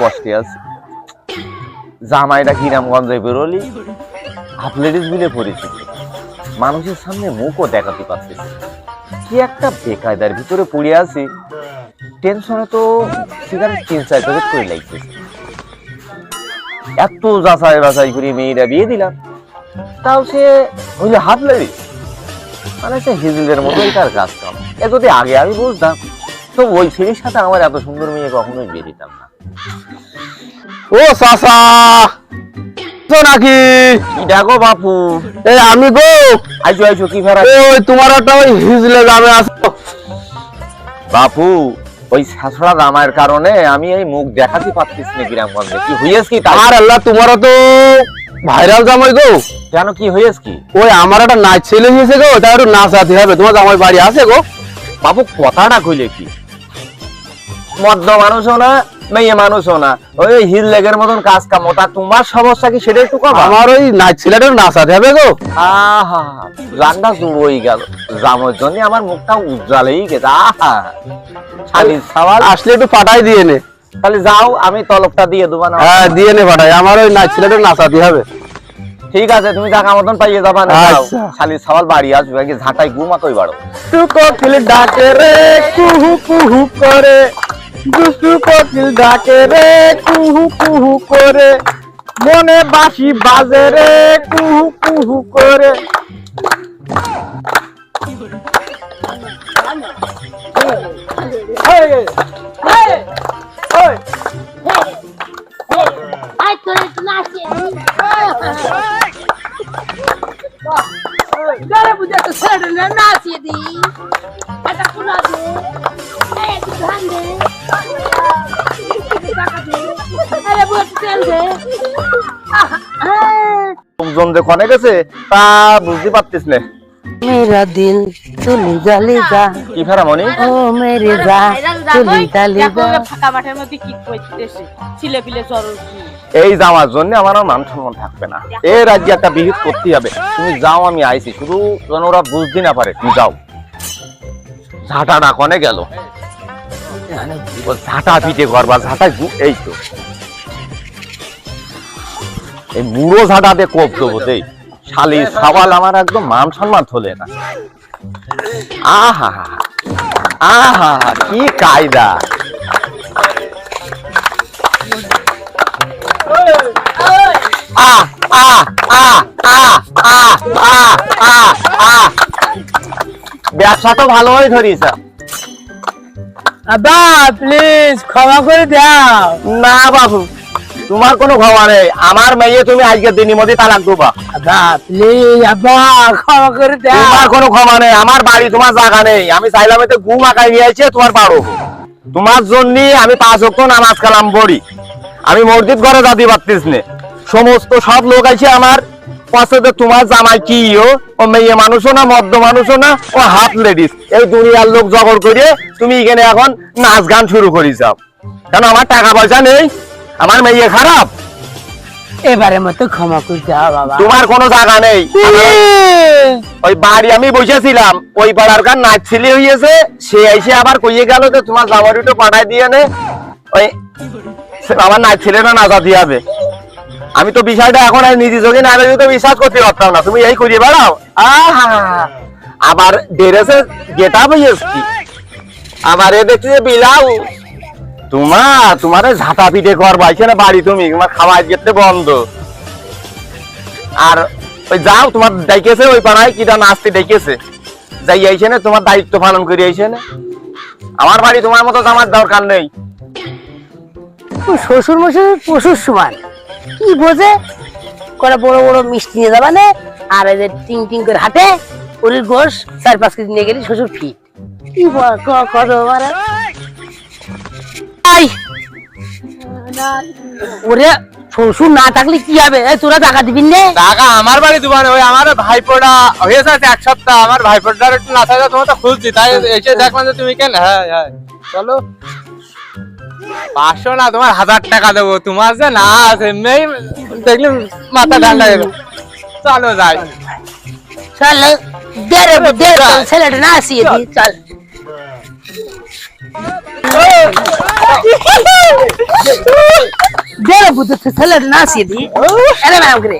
কষ্টে আছি জামাইটা কিরামগঞ্জে বেরোলি হাফলেডিস বিলে পরিচিত মানুষের সামনে মুখও দেখাতে পারতেছি কি একটা বেকায়দার ভিতরে পড়ে আছি। টেনশনে তো সিগারেট তিন চার প্যাকেট করে লাগছে। এত যাচাই বাছাই করে মেয়েরা বিয়ে দিলাম। তাও সে হইলে হাত লেগে মানে সে হিজলের মতোই তার কাজ কাম। এ যদি আগে আমি বুঝতাম, তো ওই ছেলের সাথে আমার এত সুন্দর মেয়ে কখনোই বিয়ে দিতাম না। ও চাচা তো নাকি? দেখো বাপু। এই আমি গো। আইসো আইসো কি ফেরা? ওই তোমার একটা ওই হিজলে যাবে আসো বাপু ওই শাসড়া দামার কারণে আমি এই মুখ দেখাতে পারতেছি না গ্রামগঞ্জে। কি হইয়াছ কি তার আর আল্লাহ তোমারও তো ভাইরাল জামাই গো। কেন কি হইয়াছ কি? ওই আমার একটা নাচ ছেলে হয়েছে গো তাই একটু নাচাতে হবে। তোমার জামাই বাড়ি আছে গো। বাবু কথাটা কইলে কি? মদ্য মানুষও না মেয়ে মানুষও না। ওই হিল লেগের মতন কাজ কাম তা তোমার সমস্যা কি সেটা একটু কম আমার ওই নাচ ছেলেটা একটু নাচাতে হবে গো। আহা রান্না জুড়োই গেল। জামর জন্য আমার মুখটা উজ্জ্বলেই গেছে আহা। শালির সওয়াল আসলে একটু পাঠাই দিয়ে নে। তাহলে যাও আমি তলবটা দিয়ে দেবো না। হ্যাঁ দিয়ে নে পাঠাই আমার ওই নাচ ছেলেটা নাচাতে হবে। ঠিক আছে তুমি টাকা মতন পাইয়ে যাবা না। যাও। আচ্ছা। সওয়াল বাড়ি আসবে কি ঝাঁটাই ঘুমাতোই বাড়ো। দুষ্টু কোকিল ডাকে রে কুহু কুহু করে। দুষ্টু কোকিল ডাকে রে কুহু কুহু করে। মনে বাসি বাজে রে কুহু কুহু করে। হ্যাঁ। এই জামার জন্য আমার মান সম্মান থাকবে না। রাজ্যে একটা হবে। তুমি যাও আমি আইছি। শুধু যেন ওরা বুঝতে না পারে তুমি যাও। ঝাঁটা কনে গেল? ঝাঁটা পিঠে ঘর বা ঝাঁটা এই তো। এই মুড়ো ঝাঁটাতে কোপ দেবো দেই শালি সওয়াল আমার একদম মান সম্মান থলে না। আহা আহা কি কায়দা। আহ আহ আহ আহ আহ আহ আহ আহ ব্যবসা তো ভালোই ধরিস। আবা প্লিজ ক্ষমা করে দাও। না বাবু তোমার কোনো ক্ষমা নেই। আমার মেয়ে তুমি আজকে দিনের মধ্যে তালাক দেবা। তোমার কোনো ক্ষমা নেই। আমার বাড়ি তোমার জায়গা নেই। আমি চাইলাম এতে ঘুম আঁকাই নিয়ে আসছে তোমার পারো তোমার জন্য আমি পাঁচ অক্ট নামাজ কালাম পড়ি। আমি মসজিদ ঘরে যাতে পারতিস নে। সমস্ত সব লোক আছে আমার পছন্দ তোমার জামাই কি ও? ও মেয়ে মানুষও না মদ্য মানুষও না ও হাফ লেডিস এই দুনিয়ার লোক জগর করে তুমি এখানে এখন নাচ গান শুরু করি যাও কেন আমার টাকা পয়সা নেই? আমার মেয়ে খারাপ? এবারে মতো ক্ষমা করে দাও বাবা। তোমার কোনো জায়গা নেই। ওই বাড়ি আমি বসেছিলাম ওই পাড়ার কার নাচ ছেলে হইয়েছে সে এসে আবার কইয়ে গেল যে তোমার জামারিটা পাঠাই দিয়ে নে। ওই আমার নাচ ছেলেটা নাচা দিয়ে হবে। আমি তো বিষয়টা এখন আর নিজে চোখে না দেখে তো বিশ্বাস করতে পারতাম না। তুমি এই করিয়ে বেড়াও। আবার ড্রেসে গেটা হইয়েছ আবার এ দেখছি যে বিলাও তোমার তোমার ঝাঁটা পিঠে করবা এখানে বাড়ি তুমি? তোমার খাওয়া যেতে বন্ধ। আর ওই যাও, তোমার ডাইকেছে ওই পাড়ায় কিটা নাচতে ডাইকেছে। যাই আইছে না, তোমার দায়িত্ব পালন করে আইছে না। আমার বাড়ি তোমার মতো আমার দরকার নেই। শ্বশুর মশাই পশুর সমান। কি বোঝে? করে বড় বড় মিষ্টি নিয়ে যাবা না? আর এই যে টিং টিং করে হাঁটে ওরির গোশ চার পাঁচ কেজি নিয়ে গেলি শ্বশুর ফিট। কি বল- আই। ওরে শ্বশুর না থাকলে কি হবে? এই তোরা টাকা দিবি নে। টাকা আমার বাড়ি দোকানে ওই আমার ভাইপোটা হয়েছে এক সপ্তাহ আমার ভাইপোটার একটু না থাকে তোমার তো খুঁজছি তাই এসে দেখলাম যে তুমি কেন হ্যাঁ হ্যাঁ। চলো। পাঁচশো না তোমার হাজার টাকা দেবো। তোমার যে না আছে মেয়ে দেখলে মাথা ঠান্ডা হয়ে চলো যাই। চল দে রে দে ছেলেটা না আসিয়ে দি চল। ছেলে নাচিয়ে দি। আরে ম্যাম করে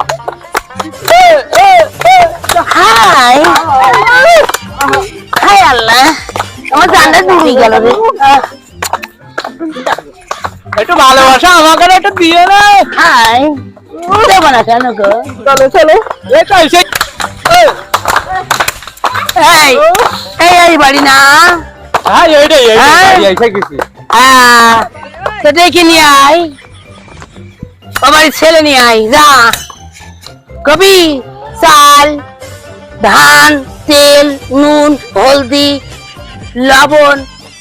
হাই। হাই আল্লাহ। আমার জানটা ডুবে গেল রে। একটু ভালোবাসা আমাকে একটু দিয়ে না হাই। দেবো না কেন গো? চলো চলো। এই এই বাড়ি না। হ্যাঁ। এইটাই হ্যাঁ? এইটাই গেছি হ্যাঁ তো ডেকে নিয়ে আয়। ও ছেলে নিয়ে আয় যা। কবি চাল ধান তেল নুন হলদি লবণ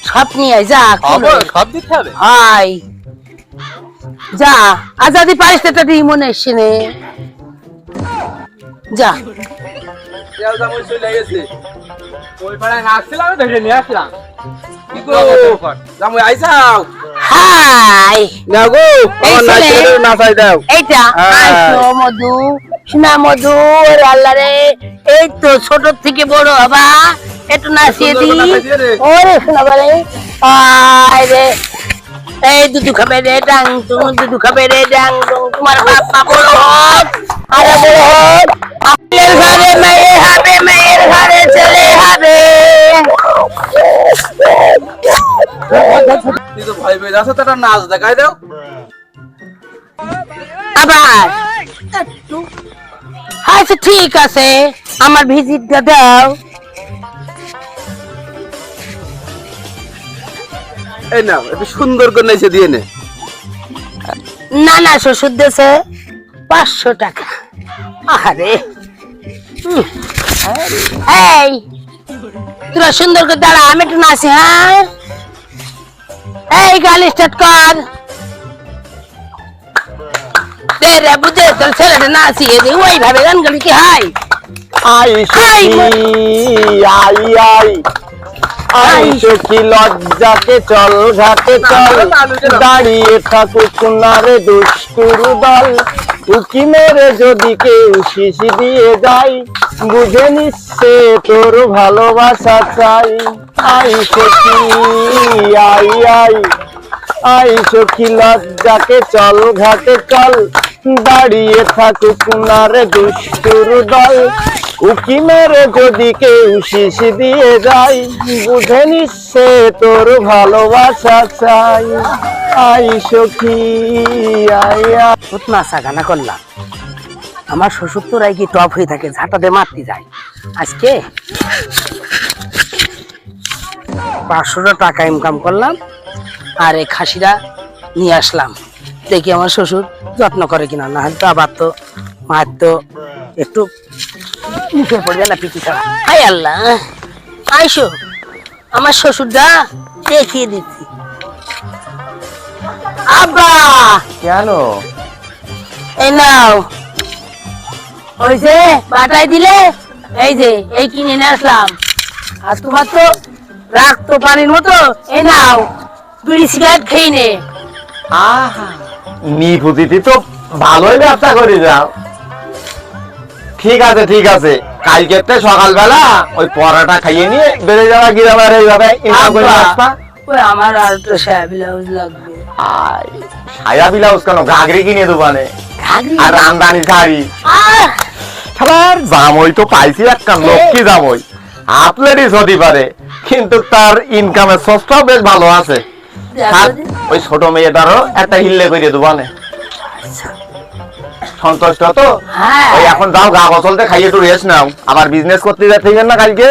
সব নিয়ে আয় যা। সব দিতে হবে? আয় যা আর যদি পারিস তো মনে এসছে নে। যা। ওই পাড়ায় নাচছিলাম দেখে নিয়ে আসলাম। কি গো জামু আইসাও হাই না গো এই তো ছোট থেকে বড় হবা। একটু নাচিয়ে দি। ওরে শোনা বলে আয় রে। এই দুধু খাবে রে ডাং তুমি দুধু খাবে রে ডাং তোমার বাবা বড়। হোক তুই তো ভয় যাচ্ছ তো একটা নাচ দেখাই দাও। আবার একটু। আচ্ছা ঠিক আছে আমার ভিজিটটা দাও। এই না একটু সুন্দর করে নেচে দিয়ে নে। না না শ্বশুর দেশে পাঁচশো টাকা। আরে। এই তোরা সুন্দর করে দাঁড়া আমি একটু নাচি হ্যাঁ? এই গান স্টার্ট কর। দে রে বুঝে তোর ছেলেটা নাচিয়ে দি ওইভাবে গান গালি কি আই হাই, সখী আই আই। আই সখী লজ্জাকে চল ঘাটে চল। দাঁড়িয়ে থাকুক নারে দুষ্টুর দল। উকি মেরে যদি কেউ শিশি দিয়ে যায় বুঝে নিচ্ছে তোর ভালোবাসা চাই। আই সখী, আই আই। আই সখী, লজ্জাকে চল, ঘাটে চল। দাঁড়িয়ে থাকুক নারে দুষ্টুর দল। উকি মেরে যদি কেউ শিশি দিয়ে যায় বুঝে নিচ্ছে তোর ভালোবাসা চাই। আই সখী, আই আই। গানা করলাম। আমার শ্বশুর তোরাই কি টপ হয়ে থাকে ঝাঁটাতে মারতে যায়। আজকে পাঁচশোটা টাকা ইনকাম করলাম আর এই খাসিটা নিয়ে আসলাম। দেখি আমার শ্বশুর যত্ন করে কিনা না হলে তো আবার তো মার তো একটু মুখে পড়বে না পিঠি ছাড়া হাই আল্লাহ আইসো আমার শ্বশুর শ্বশুরটা দেখিয়ে দিচ্ছি। আব্বা! কেন? এই নাও। ওই যে বাটাই দিলে? এই যে এই কিনে নিয়ে আসলাম। আর তোমার তো পানির মতো। এই নাও বিড়ি সিগারেট খেয়ে নে। তো ভালোই ব্যবসা করে যাও। ঠিক আছে ঠিক আছে। কালকে তো সকালবেলা ওই পরাটা খাইয়ে নিয়ে বেড়ে যাওয়া গ্রামের এইভাবে ওই আমার আর একটা সায়া ব্লাউজ লাগবে। আয় ছায়া বিলাউস কেন? ঘাগরি কিনে দোকানে ঘাগরি? আর আমদানি শাড়ি। আহ, খেলার জামই তো পাইছি একটা লক্ষ্মী জামই। হতে পারে কিন্তু তার ইনকামের সোর্সটাও বেশ ভালো আছে। আর ওই ছোট মেয়েটারও একটা হিল্লে করে দোকানে সন্তুষ্ট তো? হ্যাঁ। ওই এখন যাও গা গসলতে খাইয়ে একটু রেস্ট নাও। আবার বিজনেস করতে যাচ্ছেন না কালকে?